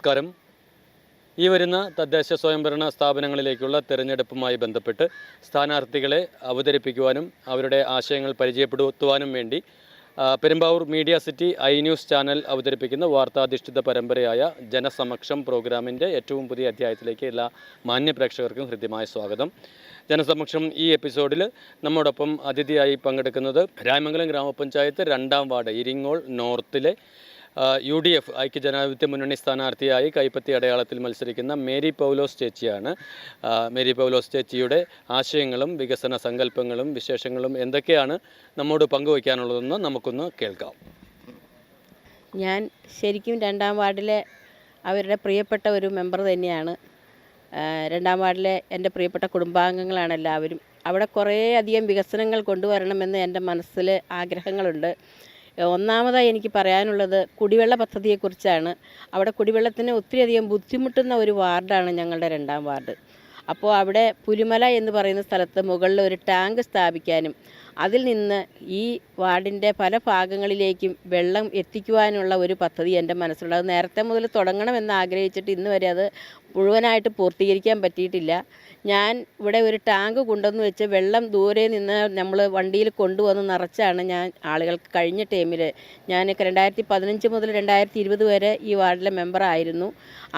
നമസ്കാരം. ഈ വരുന്ന തദ്ദേശ സ്വയംഭരണ സ്ഥാപനങ്ങളിലേക്കുള്ള തെരഞ്ഞെടുപ്പുമായി ബന്ധപ്പെട്ട് സ്ഥാനാർത്ഥികളെ അവതരിപ്പിക്കുവാനും അവരുടെ ആശയങ്ങൾ പരിചയപ്പെടുത്തുവാനും വേണ്ടി Perumbavoor media city I news channel അവതരിപ്പിക്കുന്ന വാർത്താധിഷ്ഠിത പരമ്പരയായ ജനസമക്ഷം പ്രോഗ്രാമിന്റെ ഏറ്റവും പുതിയ അധ്യായത്തിലേക്ക് എല്ലാ മാന്യ പ്രേക്ഷകർക്കും ഹൃദ്യമായ സ്വാഗതം. ജനസമക്ഷം ഈ എപ്പിസോഡിൽ നമ്മോടൊപ്പം അതിഥിയായി പങ്കെടുക്കുന്നത് രാമംഗലം ഗ്രാമപഞ്ചായത്ത് രണ്ടാം വാർഡ് ഇരിങ്ങോൾ നോർത്തിലെ യു ഡി എഫ് ഐക്യജനാധിപത്യ മുന്നണി സ്ഥാനാർത്ഥിയായി കൈപ്പത്തി അടയാളത്തിൽ മത്സരിക്കുന്ന മേരി പൗലോസ് ചേച്ചിയാണ്. മേരി പൗലോസ് ചേച്ചിയുടെ ആശയങ്ങളും വികസന സങ്കല്പങ്ങളും വിശേഷങ്ങളും എന്തൊക്കെയാണ് നമ്മോട് പങ്കുവയ്ക്കാനുള്ളതെന്ന് നമുക്കൊന്ന് കേൾക്കാം. ഞാൻ ശരിക്കും രണ്ടാം വാർഡിലെ അവരുടെ പ്രിയപ്പെട്ട ഒരു മെമ്പർ തന്നെയാണ്. രണ്ടാം വാർഡിലെ എന്റെ പ്രിയപ്പെട്ട കുടുംബാംഗങ്ങളാണ് എല്ലാവരും. അവിടെ കുറേയധികം വികസനങ്ങൾ കൊണ്ടുവരണമെന്ന് എന്റെ മനസ്സിൽ ആഗ്രഹങ്ങളുണ്ട്. ഒന്നാമതായി എനിക്ക് പറയാനുള്ളത് കുടിവെള്ള പദ്ധതിയെക്കുറിച്ചാണ്. അവിടെ കുടിവെള്ളത്തിന് ഒത്തിരിയധികം ബുദ്ധിമുട്ടുന്ന ഒരു വാർഡാണ് ഞങ്ങളുടെ രണ്ടാം വാർഡ്. അപ്പോൾ അവിടെ പുലിമല എന്ന് പറയുന്ന സ്ഥലത്ത് മുകളിൽ ഒരു ടാങ്ക് സ്ഥാപിക്കാനും അതിൽ നിന്ന് ഈ വാർഡിന്റെ പല ഭാഗങ്ങളിലേക്കും വെള്ളം എത്തിക്കുവാനുള്ള ഒരു പദ്ധതി എന്റെ മനസ്സിലുണ്ട്. അത് നേരത്തെ മുതൽ തുടങ്ങണമെന്ന് ആഗ്രഹിച്ചിട്ട് ഇന്ന് വരെ അത് മുഴുവനായിട്ട് പൂർത്തീകരിക്കാൻ പറ്റിയിട്ടില്ല. ഞാൻ ഇവിടെ ഒരു ടാങ്ക് കൊണ്ടുവന്ന് വെച്ച് വെള്ളം ദൂരെ നിന്ന് നമ്മൾ വണ്ടിയിൽ കൊണ്ടുവന്ന് നിറച്ചാണ് ഞാൻ ആളുകൾക്ക് കഴിഞ്ഞ ടൈമിൽ ഞാൻ രണ്ടായിരത്തി പതിനഞ്ച് മുതൽ രണ്ടായിരത്തി ഇരുപത് വരെ ഈ വാർഡിലെ മെമ്പറായിരുന്നു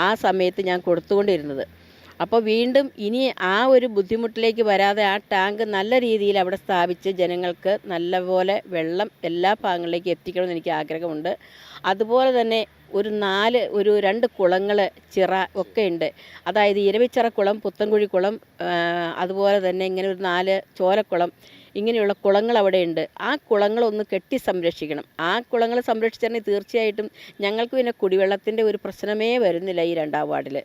ആ സമയത്ത് ഞാൻ കൊടുത്തുകൊണ്ടിരുന്നത്. അപ്പോൾ വീണ്ടും ഇനി ആ ഒരു ബുദ്ധിമുട്ടിലേക്ക് വരാതെ ആ ടാങ്ക് നല്ല രീതിയിൽ അവിടെ സ്ഥാപിച്ച് ജനങ്ങൾക്ക് നല്ലപോലെ വെള്ളം എല്ലാ ഭാഗങ്ങളിലേക്കും എത്തിക്കണമെന്ന് എനിക്ക് ആഗ്രഹമുണ്ട്. അതുപോലെ തന്നെ ഒരു നാല് ഒരു രണ്ട് കുളങ്ങൾ ചിറ ഒക്കെ ഉണ്ട്. അതായത് ഇരവിച്ചിറക്കുളം പുത്തൻകുഴിക്കുളം പുത്തൻകുഴി കുളം അതുപോലെ തന്നെ ഇങ്ങനെ ഒരു നാല് ചോലക്കുളം ഇങ്ങനെയുള്ള കുളങ്ങൾ അവിടെയുണ്ട്. ആ കുളങ്ങളൊന്ന് കെട്ടി സംരക്ഷിക്കണം. ആ കുളങ്ങൾ സംരക്ഷിച്ചിട്ടുണ്ടെങ്കിൽ തീർച്ചയായിട്ടും ഞങ്ങൾക്ക് പിന്നെ കുടിവെള്ളത്തിന്റെ ഒരു പ്രശ്നമേ വരുന്നില്ല ഈ രണ്ടാം വാർഡിൽ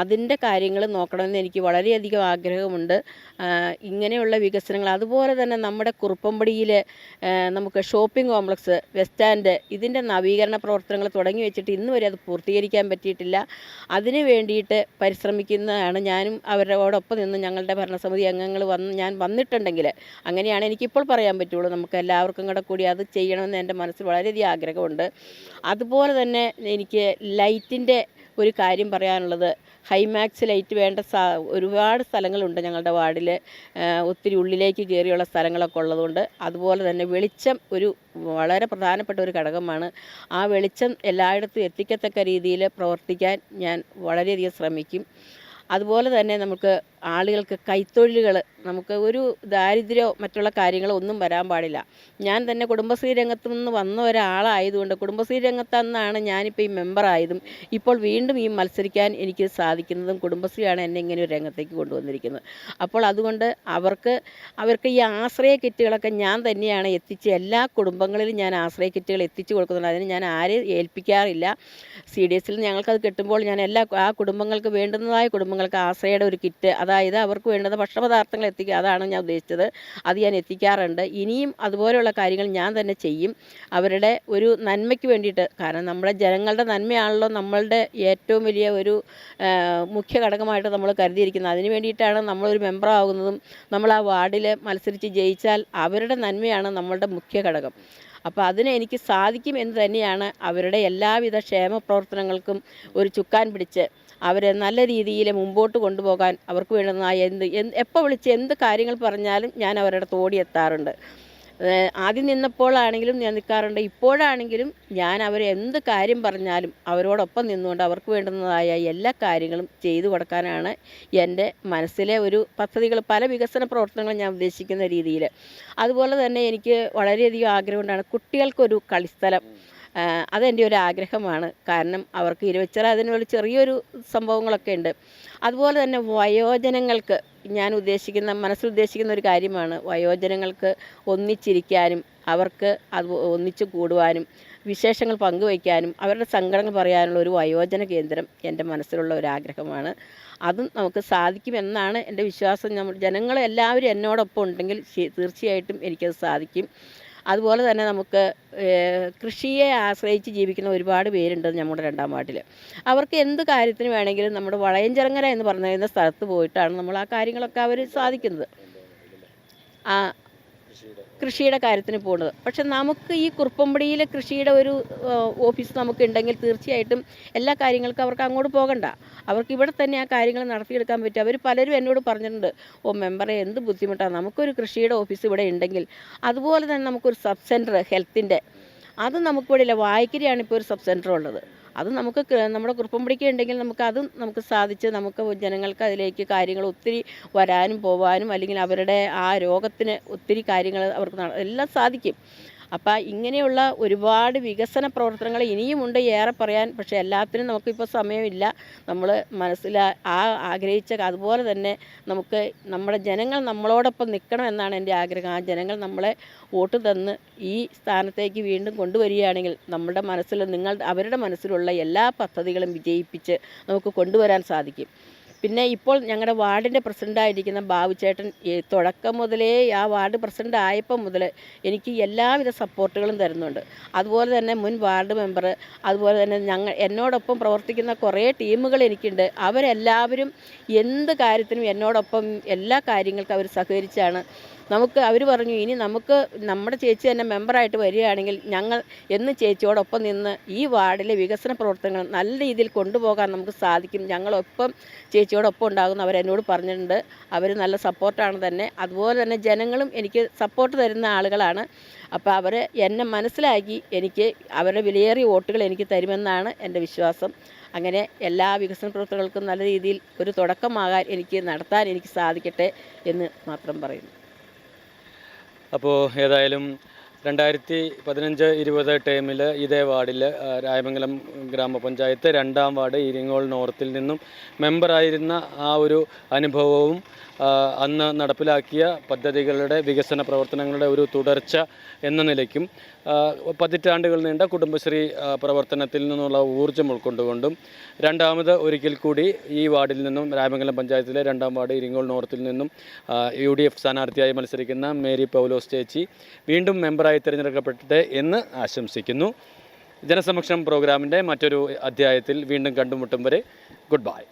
അതിന്റെ കാര്യങ്ങൾ നോക്കണമെന്ന് എനിക്ക് വളരെയധികം ആഗ്രഹമുണ്ട്. ഇങ്ങനെയുള്ള വികസനങ്ങൾ അതുപോലെ തന്നെ നമ്മുടെ കുറുപ്പമ്പടിയിൽ നമുക്ക് ഷോപ്പിംഗ് കോംപ്ലക്സ് ബസ് സ്റ്റാൻഡ് ഇതിന്റെ നവീകരണ പ്രവർത്തനങ്ങൾ തുടങ്ങി വെച്ചിട്ട് ഇന്ന് വരെ അത് പൂർത്തീകരിക്കാൻ പറ്റിയിട്ടില്ല. അതിന് വേണ്ടിയിട്ട് പരിശ്രമിക്കുന്നതാണ് ഞാനും അവരോടൊപ്പം നിന്ന് ഞങ്ങളുടെ ഭരണസമിതി അംഗങ്ങൾ വന്ന് ഞാൻ വന്നിട്ടുണ്ടെങ്കിൽ അങ്ങനെയാണ് എനിക്കിപ്പോൾ പറയാൻ പറ്റുള്ളൂ. നമുക്ക് എല്ലാവർക്കും കൂടെ കൂടി അത് ചെയ്യണമെന്ന് എന്റെ മനസ്സിൽ വളരെയധികം ആഗ്രഹമുണ്ട്. അതുപോലെ തന്നെ എനിക്ക് ലൈറ്റിന്റെ ഒരു കാര്യം പറയാനുള്ളത്. ഹൈമാക്സ് ലൈറ്റ് വേണ്ട സ ഒരുപാട് സ്ഥലങ്ങളുണ്ട് ഞങ്ങളുടെ വാർഡിൽ. ഒത്തിരി ഉള്ളിലേക്ക് കയറിയുള്ള സ്ഥലങ്ങളൊക്കെ ഉള്ളതുകൊണ്ട് അതുപോലെ തന്നെ വെളിച്ചം ഒരു വളരെ പ്രധാനപ്പെട്ട ഒരു ഘടകമാണ്. ആ വെളിച്ചം എല്ലായിടത്തും എത്തിക്കത്തക്ക രീതിയിൽ പ്രവർത്തിക്കാൻ ഞാൻ വളരെയധികം ശ്രമിക്കും. അതുപോലെ തന്നെ നമുക്ക് ആളുകൾക്ക് കൈത്തൊഴിലുകൾ നമുക്ക് ഒരു ദാരിദ്ര്യമോ മറ്റുള്ള കാര്യങ്ങളോ ഒന്നും വരാൻ പാടില്ല. ഞാൻ തന്നെ കുടുംബശ്രീ രംഗത്ത് നിന്ന് വന്ന ഒരാളായതുകൊണ്ട് കുടുംബശ്രീ രംഗത്തെന്നാണ് ഞാനിപ്പോൾ ഈ മെമ്പറായതും ഇപ്പോൾ വീണ്ടും ഈ മത്സരിക്കാൻ എനിക്ക് സാധിക്കുന്നതും കുടുംബശ്രീയാണ് എന്നെ ഇങ്ങനെ ഒരു രംഗത്തേക്ക് കൊണ്ടുവന്നിരിക്കുന്നത്. അപ്പോൾ അതുകൊണ്ട് അവർക്ക് അവർക്ക് ഈ ആശ്രയ കിറ്റുകളൊക്കെ ഞാൻ തന്നെയാണ് എത്തിച്ച് എല്ലാ കുടുംബങ്ങളിലും ഞാൻ ആശ്രയ കിറ്റുകൾ എത്തിച്ചു കൊടുക്കുന്നുണ്ട്. അതിന് ഞാൻ ആരെയും ഏൽപ്പിക്കാറില്ല. സി ഡി എസിൽ ഞങ്ങൾക്കത് കിട്ടുമ്പോൾ ഞാൻ എല്ലാ ആ കുടുംബങ്ങൾക്ക് വേണ്ടുന്നതായ കുടുംബങ്ങൾക്ക് ആശ്രയയുടെ ഒരു കിറ്റ് അതായത് അവർക്ക് വേണ്ടുന്ന ഭക്ഷണപദാർത്ഥങ്ങൾ എത്തിക്കുക. അതാണ് ഞാൻ ഉദ്ദേശിച്ചത്. അത് ഞാൻ എത്തിക്കാറുണ്ട്. ഇനിയും അതുപോലെയുള്ള കാര്യങ്ങൾ ഞാൻ തന്നെ ചെയ്യും. അവരുടെ ഒരു നന്മയ്ക്ക് വേണ്ടിയിട്ട്. കാരണം നമ്മുടെ ജനങ്ങളുടെ നന്മയാണല്ലോ നമ്മളുടെ ഏറ്റവും വലിയ ഒരു മുഖ്യ ഘടകമായിട്ട് നമ്മൾ കരുതിയിരിക്കുന്നത്. അതിന് വേണ്ടിയിട്ടാണ് നമ്മളൊരു മെമ്പറാകുന്നതും നമ്മൾ ആ വാർഡിൽ മത്സരിച്ച് ജയിച്ചാൽ അവരുടെ നന്മയാണ് നമ്മളുടെ മുഖ്യ ഘടകം. അപ്പോൾ അതിന് എനിക്ക് സാധിക്കും എന്ന് തന്നെയാണ് അവരുടെ എല്ലാവിധ ക്ഷേമ പ്രവർത്തനങ്ങൾക്കും ഒരു ചുക്കാൻ പിടിച്ച് അവരെ നല്ല രീതിയിൽ മുമ്പോട്ട് കൊണ്ടുപോകാൻ അവർക്ക് വേണ്ടുന്ന എന്ത് എപ്പോൾ വിളിച്ച് എന്ത് കാര്യങ്ങൾ പറഞ്ഞാലും ഞാൻ അവരുടെ തോടി എത്താറുണ്ട് ആദ്യം നിന്നപ്പോഴാണെങ്കിലും ഞാൻ നിൽക്കാറുണ്ട് ഇപ്പോഴാണെങ്കിലും ഞാൻ അവരെ എന്ത് കാര്യം പറഞ്ഞാലും അവരോടൊപ്പം നിന്നുകൊണ്ട് അവർക്ക് വേണ്ടുന്നതായ എല്ലാ കാര്യങ്ങളും ചെയ്തു കൊടുക്കാനാണ് എന്റെ മനസ്സിലെ ഒരു പദ്ധതികൾ പല വികസന പ്രവർത്തനങ്ങളും ഞാൻ ഉദ്ദേശിക്കുന്ന രീതിയിൽ. അതുപോലെ തന്നെ എനിക്ക് വളരെയധികം ആഗ്രഹമുണ്ടാണ് കുട്ടികൾക്കൊരു കളിസ്ഥലം. അതെന്റെ ഒരു ആഗ്രഹമാണ്. കാരണം അവർക്ക് ഇരുവച്ചിറ അതിനുള്ള ചെറിയൊരു സംഭവങ്ങളൊക്കെ ഉണ്ട്. അതുപോലെ തന്നെ വയോജനങ്ങൾക്ക് ഞാൻ ഉദ്ദേശിക്കുന്ന മനസ്സിൽ ഉദ്ദേശിക്കുന്ന ഒരു കാര്യമാണ്. വയോജനങ്ങൾക്ക് ഒന്നിച്ചിരിക്കാനും അവർക്ക് അത് ഒന്നിച്ചു കൂടുവാനും വിശേഷങ്ങൾ പങ്കുവയ്ക്കാനും അവരുടെ സങ്കടങ്ങൾ പറയാനുള്ള ഒരു വയോജന കേന്ദ്രം എന്റെ മനസ്സിലുള്ള ഒരു ആഗ്രഹമാണ്. അതും നമുക്ക് സാധിക്കുമെന്നാണ് എന്റെ വിശ്വാസം. നമ്മൾ ജനങ്ങൾ എന്നോടൊപ്പം ഉണ്ടെങ്കിൽ തീർച്ചയായിട്ടും എനിക്കത് സാധിക്കും. അതുപോലെ തന്നെ നമുക്ക് കൃഷിയെ ആശ്രയിച്ച് ജീവിക്കുന്ന ഒരുപാട് പേരുണ്ട് നമ്മുടെ രണ്ടാം വാർഡിൽ. അവർക്ക് എന്ത് കാര്യത്തിന് വേണമെങ്കിലും നമ്മുടെ വളയഞ്ചിറങ്ങര എന്ന് പറയുന്ന സ്ഥലത്ത് പോയിട്ടാണ് നമ്മൾ ആ കാര്യങ്ങളൊക്കെ അവർ സാധിക്കുന്നത്. ആ കൃഷിയുടെ കാര്യത്തിന് പോകുന്നത്. പക്ഷെ നമുക്ക് ഈ കുറുപ്പമ്പടിയിലെ കൃഷിയുടെ ഒരു ഓഫീസ് നമുക്ക് ഉണ്ടെങ്കിൽ തീർച്ചയായിട്ടും എല്ലാ കാര്യങ്ങൾക്കും അവർക്ക് അങ്ങോട്ട് പോകണ്ട. അവർക്ക് ഇവിടെ തന്നെ ആ കാര്യങ്ങൾ നടത്തിയെടുക്കാൻ പറ്റും. അവർ പലരും എന്നോട് പറഞ്ഞിട്ടുണ്ട് ഓ മെമ്പറെ എന്ത് ബുദ്ധിമുട്ടാണ് നമുക്കൊരു കൃഷിയുടെ ഓഫീസ് ഇവിടെ ഉണ്ടെങ്കിൽ അതുപോലെ തന്നെ നമുക്കൊരു സബ് സെന്റർ ഹെൽത്തിന്റെ. അത് നമുക്കിവിടെ ഇല്ല. വായിക്കരിയാണ് ഇപ്പോൾ ഒരു സബ് സെന്റർ ഉള്ളത് അത് നമുക്ക് നമ്മുടെ കുറുപ്പമ്പടിക്ക് ഉണ്ടെങ്കിൽ നമുക്ക് അതും നമുക്ക് സാധിച്ച് നമുക്ക് ജനങ്ങൾക്ക് അതിലേക്ക് കാര്യങ്ങൾ ഒത്തിരി വരാനും പോവാനും അല്ലെങ്കിൽ അവരുടെ ആ രോഗത്തിന് ഒത്തിരി കാര്യങ്ങൾ അവർക്ക് എല്ലാം സാധിക്കും. അപ്പം ഇങ്ങനെയുള്ള ഒരുപാട് വികസന പ്രവർത്തനങ്ങൾ ഇനിയുമുണ്ട് ഏറെ പറയാൻ പക്ഷേ എല്ലാത്തിനും നമുക്കിപ്പോൾ സമയമില്ല. നമ്മൾ മനസ്സിൽ ആ ആഗ്രഹിച്ച അതുപോലെ തന്നെ നമുക്ക് നമ്മുടെ ജനങ്ങൾ നമ്മളോടൊപ്പം നിൽക്കണം എന്നാണ് എന്റെ ആഗ്രഹം. ആ ജനങ്ങൾ നമ്മളെ വോട്ട് തന്ന് ഈ സ്ഥാനത്തേക്ക് വീണ്ടും കൊണ്ടുവരികയാണെങ്കിൽ നമ്മുടെ മനസ്സിൽ നിങ്ങൾ അവരുടെ മനസ്സിലുള്ള എല്ലാ പദ്ധതികളും വിജയിപ്പിച്ച് നമുക്ക് കൊണ്ടുവരാൻ സാധിക്കും. പിന്നെ ഇപ്പോൾ ഞങ്ങളുടെ വാർഡിന്റെ പ്രസിഡന്റായിരിക്കുന്ന ബാബുചേട്ടൻ ചേട്ടൻ തുടക്കം മുതലേ ആ വാർഡ് പ്രസിഡന്റ് ആയപ്പോൾ മുതൽ എനിക്ക് എല്ലാവിധ സപ്പോർട്ടുകളും തരുന്നുണ്ട്. അതുപോലെ തന്നെ മുൻ വാർഡ് മെമ്പർ അതുപോലെ തന്നെ ഞങ്ങൾ എന്നോടൊപ്പം പ്രവർത്തിക്കുന്ന കുറേ ടീമുകൾ എനിക്കുണ്ട്. അവരെല്ലാവരും എന്ത് കാര്യത്തിനും എന്നോടൊപ്പം എല്ലാ കാര്യങ്ങൾക്കും അവർ സഹകരിച്ചാണ് നമുക്ക് അവർ പറഞ്ഞു ഇനി നമുക്ക് നമ്മുടെ ചേച്ചി തന്നെ മെമ്പറായിട്ട് വരികയാണെങ്കിൽ ഞങ്ങൾ എന്ന് ചേച്ചിയോടൊപ്പം നിന്ന് ഈ വാർഡിലെ വികസന പ്രവർത്തനങ്ങൾ നല്ല രീതിയിൽ കൊണ്ടുപോകാൻ നമുക്ക് സാധിക്കും. ഞങ്ങളൊപ്പം ചേച്ചിയോടൊപ്പം ഉണ്ടാകുന്ന അവരെന്നോട് പറഞ്ഞിട്ടുണ്ട്. അവർ നല്ല സപ്പോർട്ടാണ് തന്നെ. അതുപോലെ തന്നെ ജനങ്ങളും എനിക്ക് സപ്പോർട്ട് തരുന്ന ആളുകളാണ്. അപ്പോൾ അവർ എന്നെ മനസ്സിലാക്കി എനിക്ക് അവരുടെ വിലയേറിയ വോട്ടുകൾ എനിക്ക് തരുമെന്നാണ് എന്റെ വിശ്വാസം. അങ്ങനെ എല്ലാ വികസന പ്രവർത്തനങ്ങൾക്കും നല്ല രീതിയിൽ ഒരു തുടക്കമാകാൻ എനിക്ക് നടത്താൻ എനിക്ക് സാധിക്കട്ടെ എന്ന് മാത്രം പറയുന്നു. അപ്പോൾ ഏതായാലും രണ്ടായിരത്തി പതിനഞ്ച് ഇരുപത് ടേമിൽ ഇതേ വാർഡിൽ രായമംഗലം ഗ്രാമപഞ്ചായത്ത് രണ്ടാം വാർഡ് ഇരിങ്ങോൾ നോർത്തിൽ നിന്നും മെമ്പറായിരുന്ന ആ ഒരു അനുഭവവും അന്ന് നടപ്പിലാക്കിയ പദ്ധതികളുടെ വികസന പ്രവർത്തനങ്ങളുടെ ഒരു തുടർച്ച എന്ന നിലയ്ക്കും പതിറ്റാണ്ടുകൾ നീണ്ട കുടുംബശ്രീ പ്രവർത്തനത്തിൽ നിന്നുള്ള ഊർജം ഉൾക്കൊണ്ടുകൊണ്ടും രണ്ടാമത് ഒരിക്കൽ കൂടി ഈ വാർഡിൽ നിന്നും രാമംഗലം പഞ്ചായത്തിലെ രണ്ടാം വാർഡ് ഇരിങ്ങോൾ നോർത്തിൽ നിന്നും യു ഡി എഫ് സ്ഥാനാർത്ഥിയായി മത്സരിക്കുന്ന മേരി പൗലോസ് ചേച്ചി വീണ്ടും മെമ്പറായി തിരഞ്ഞെടുക്കപ്പെട്ടെ എന്ന് ആശംസിക്കുന്നു. ജനസംരക്ഷണം പ്രോഗ്രാമിന്റെ മറ്റൊരു അധ്യായത്തിൽ വീണ്ടും കണ്ടുമുട്ടും വരെ ഗുഡ് ബൈ.